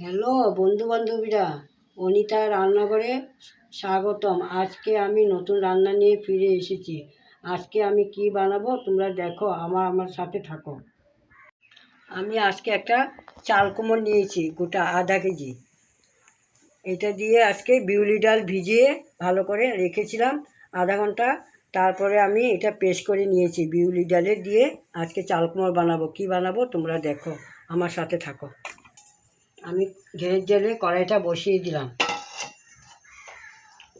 Hello বন্ধু বান্ধবীরা অনিতা রান্নাঘরে স্বাগতম। আজকে আমি নতুন রান্না নিয়ে ফিরে এসেছি। আজকে আমি কি বানাবো তোমরা দেখো, আমার আমার সাথে থাকো। আমি আজকে একটা চাল কুমড় নিয়েছি, গোটা আধা কেজি। এটা দিয়ে আজকে বিউলি ডাল ভিজিয়ে ভালো করে রেখেছিলাম আধা ঘণ্টা। তারপরে আমি এটা পেস্ট করে নিয়েছি, বিউলি ডালে দিয়ে আজকে চাল কুমড় বানাবো। কি বানাবো তোমরা দেখো, আমার সাথে থাকো। আমি ঘেরের জেলে কড়াইটা বসিয়ে দিলাম।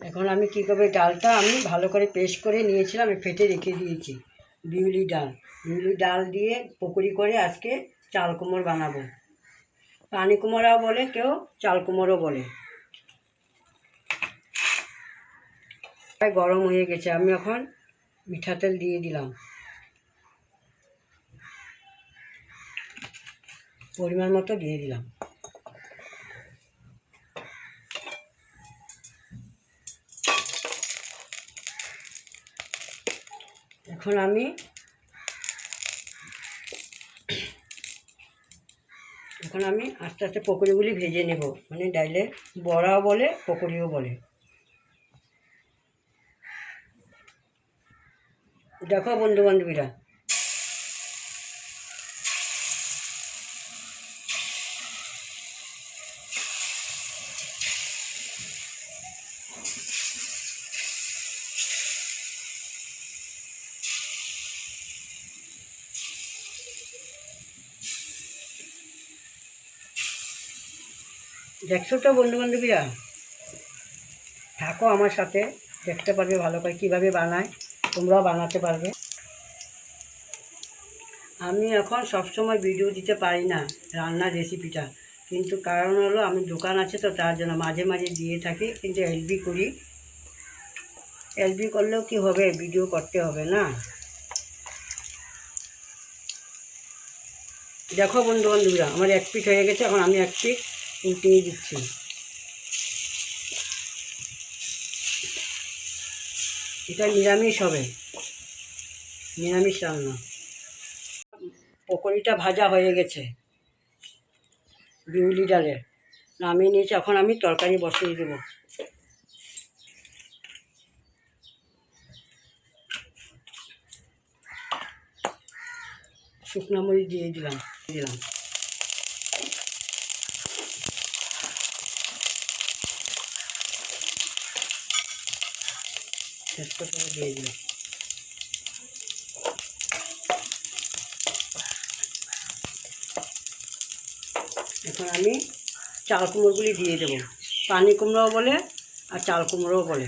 এখন আমি কী করব ডালটা আমি ভালো করে পেস্ট করে নিয়েছিলাম ফেটে রেখে দিয়েছি। বিউলি ডাল। বিউলি ডাল দিয়ে পকোড়ি করে আজকে চাল কুমড় বানাবো। পানি কুমড়াও বলে, কেউ চাল কুমড়ও বলে। কড়াই গরম হয়ে গেছে, আমি এখন মিঠা তেল দিয়ে দিলাম। পরিমাণ মতো দিয়ে দিলাম। এখন আমি এখন আমি আস্তে আস্তে পকোড়িগুলি ভেজে নেব। মানে ডাইলে বড়াও বলে, পকোড়িও বলে। দেখো বন্ধু বান্ধবীরা দেখছ তো বন্ধু বান্ধবীরা থাকো আমার সাথে, দেখতে পারবে ভালো করে কীভাবে বানায় তোমরাও বানাতে পারবে। আমি এখন সবসময় ভিডিও দিতে পারি না রান্নার রেসিপিটা কিন্তু কারণ হলো আমি দোকান আছে তো, তার জন্য মাঝে মাঝে দিয়ে থাকি, কিন্তু এলবি করি। এলবি করলেও কি হবে? ভিডিও করতে হবে না। দেখো বন্ধু বান্ধবীরা আমার এক পিঠ হয়ে গেছে, এখন আমি এক পিঠ উল্টিয়ে দিচ্ছি। এটা নিরামিষ হবে। নিরামিষ রান্না। পকোড়িটা ভাজা হয়ে গেছে। বিউলি ডালের। নামিয়ে নিয়েছি। এখন আমি তরকারি বসিয়ে দেবো। শুকনো মরিচ দিয়ে দিলাম। দিলাম। তেজপাতা দিয়ে দিলাম। এখন আমি চাল কুমড়োগুলি দিয়ে দেবো। পানি কুমড়োও বলে আর চাল কুমড়োও বলে।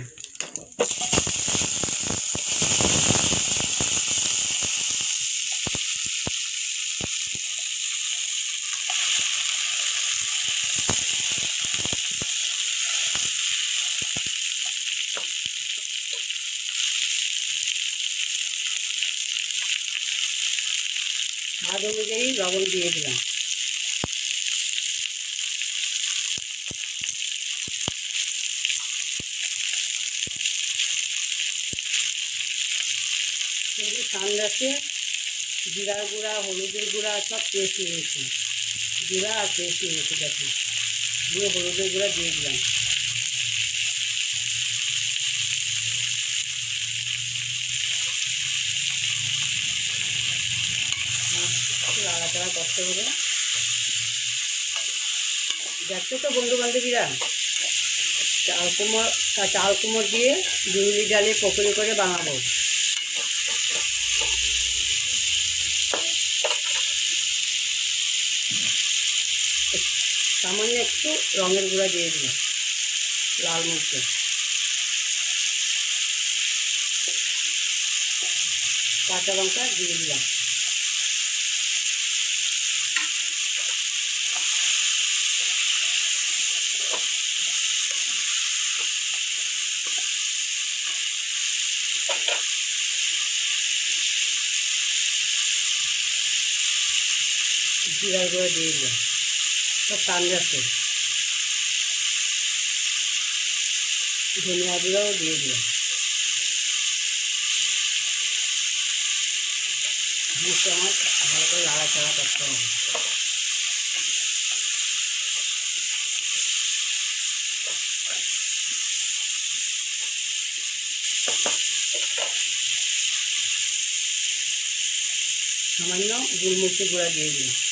লবণ দিয়ে দিলাম। ঠান্ডাতে জিরার গুঁড়া, হলুদের গুঁড়া সব পেস্ট নিয়েছি জিরা আর পেস্ট নিয়েছি দেখুন দিয়ে হলুদের গুঁড়া দিয়ে দিলাম। লাড়াচাড়া করতে হবে দেখছ তো বন্ধু বান্ধবীরা? চাল কুমড় চাল কুমড় দিয়ে বিউলি ডালে পকোড়ি করে বানাবো। সামান্য একটু রঙের গুঁড়া দিয়ে দিলাম, লাল মরিচে কাঁচা লঙ্কা দিয়ে দিলাম। জিরার গুঁড়া দিয়ে দিলাম সব টান যাচ্ছে ধনিয়া গুঁড়াও দিয়ে দিলাম জিনিসটা আমার ভালো করে সামান্য গোলমরিচের গুঁড়া দিয়ে দিলাম।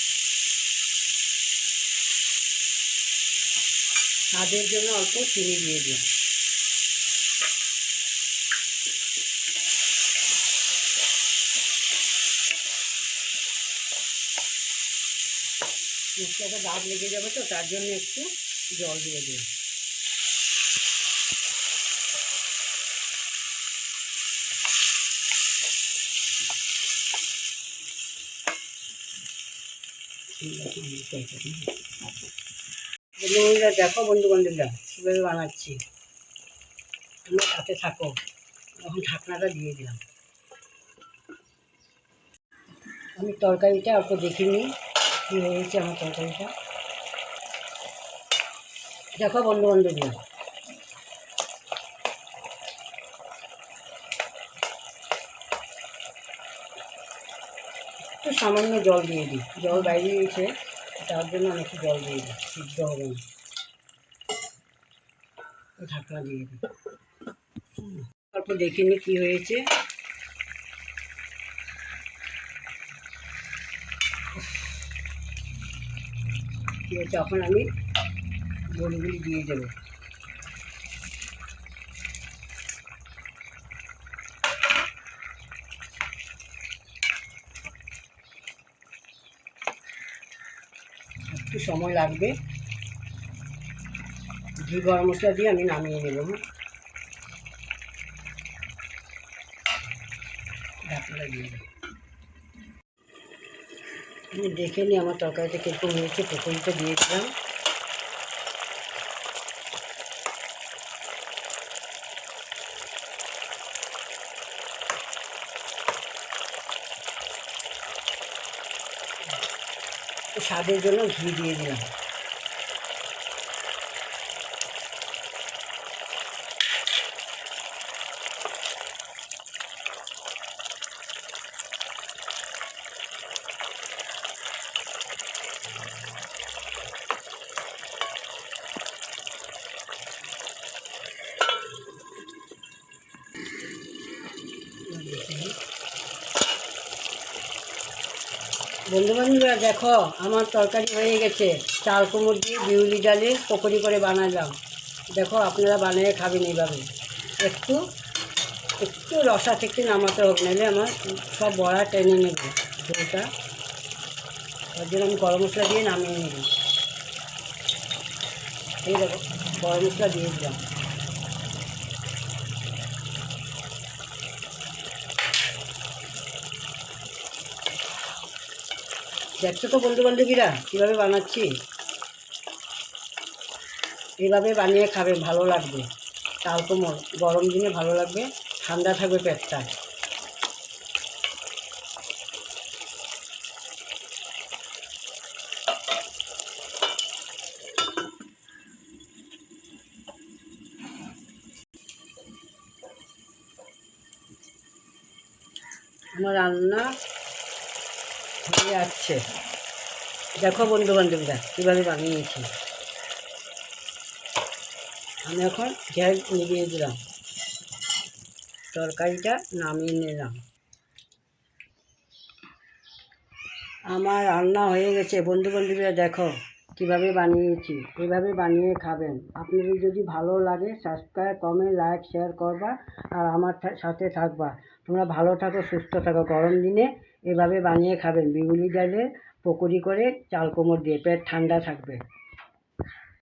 স্বাদের জন্য অল্প চিনি দিয়ে দিলাম। মশলাটা দাগ লেগে যাবে তো, তার জন্য একটু জল দিয়ে দিলাম। বন্ধুবান্ধবরা দেখো বন্ধু বান্ধবরা কীভাবে বানাচ্ছি। তোমরা সাথে থাকো। এখন ঢাকনাটা দিয়ে দিলাম। আমি তরকারিটা অল্প দেখিনি। কী হয়েছে আমার তরকারিটা? দেখো বন্ধু বান্ধবরা একটু সামান্য জল দিয়ে দিই। জল বাইরে গেছে তার জন্য আমি একটু জল দিয়ে দিই, সিদ্ধ হবে না। ঢাকা দিয়ে দিই। অল্প দেখে নি কী হয়েছে? এখন আমি বড়িগুলি দিয়ে দেবো। একটু সময় লাগবে। ঘি গরম মশলা দিয়ে আমি নামিয়ে নেব হ্যাঁ। ঢাকনা আমি দেখে নিই আমার তরকারিটা কীরকম হয়েছে পকোড়িটা দিয়ে স্বাদের জন্য ঘি দিয়ে দিলাম। বন্ধু বান্ধবরা, দেখো, আমার তরকারি হয়ে গেছে। চাল কুমড় দিয়ে বিউলি ডালে পকোড়ি করে বানালাম। দেখো, আপনারা বানিয়ে খাবেন এইভাবে। একটু একটু রসা থেকে নামাতে হবে নাহলে আমার সব বড়া টেনে নেবে। ঝোলটা। তার জন্য আমি গরম মশলা দিয়ে নামিয়ে নেব এই দেখো, গরম মশলা দিয়ে দিলাম। দেখছ তো বন্ধু বান্ধবীরা, কীভাবে বানাচ্ছি? এইভাবে বানিয়ে খাবে, ভালো লাগবে। চাল কোমর গরম দিনে ভালো লাগবে, ঠান্ডা থাকবে পেটটা আমার রান্না হয়ে যাচ্ছে দেখো বন্ধু বান্ধবীরা কীভাবে বানিয়েছি আমি এখন গ্যাস নিভিয়ে দিলাম। তরকারিটা নামিয়ে নিলাম। আমার রান্না হয়ে গেছে। বন্ধু বান্ধবীরা দেখো কীভাবে বানিয়েছি এভাবে বানিয়ে খাবেন। আপনাদের যদি ভালো লাগে সাবস্ক্রাইব কমেন্ট লাইক শেয়ার করবা আর আমার সাথে থাকবা। তোমরা ভালো থাকো, সুস্থ থাকো। গরম দিনে এভাবে বানিয়ে খাবেন। বিউলি ডালে পকোড়ি করে চাল কোমর দিয়ে পেট ঠান্ডা থাকবে।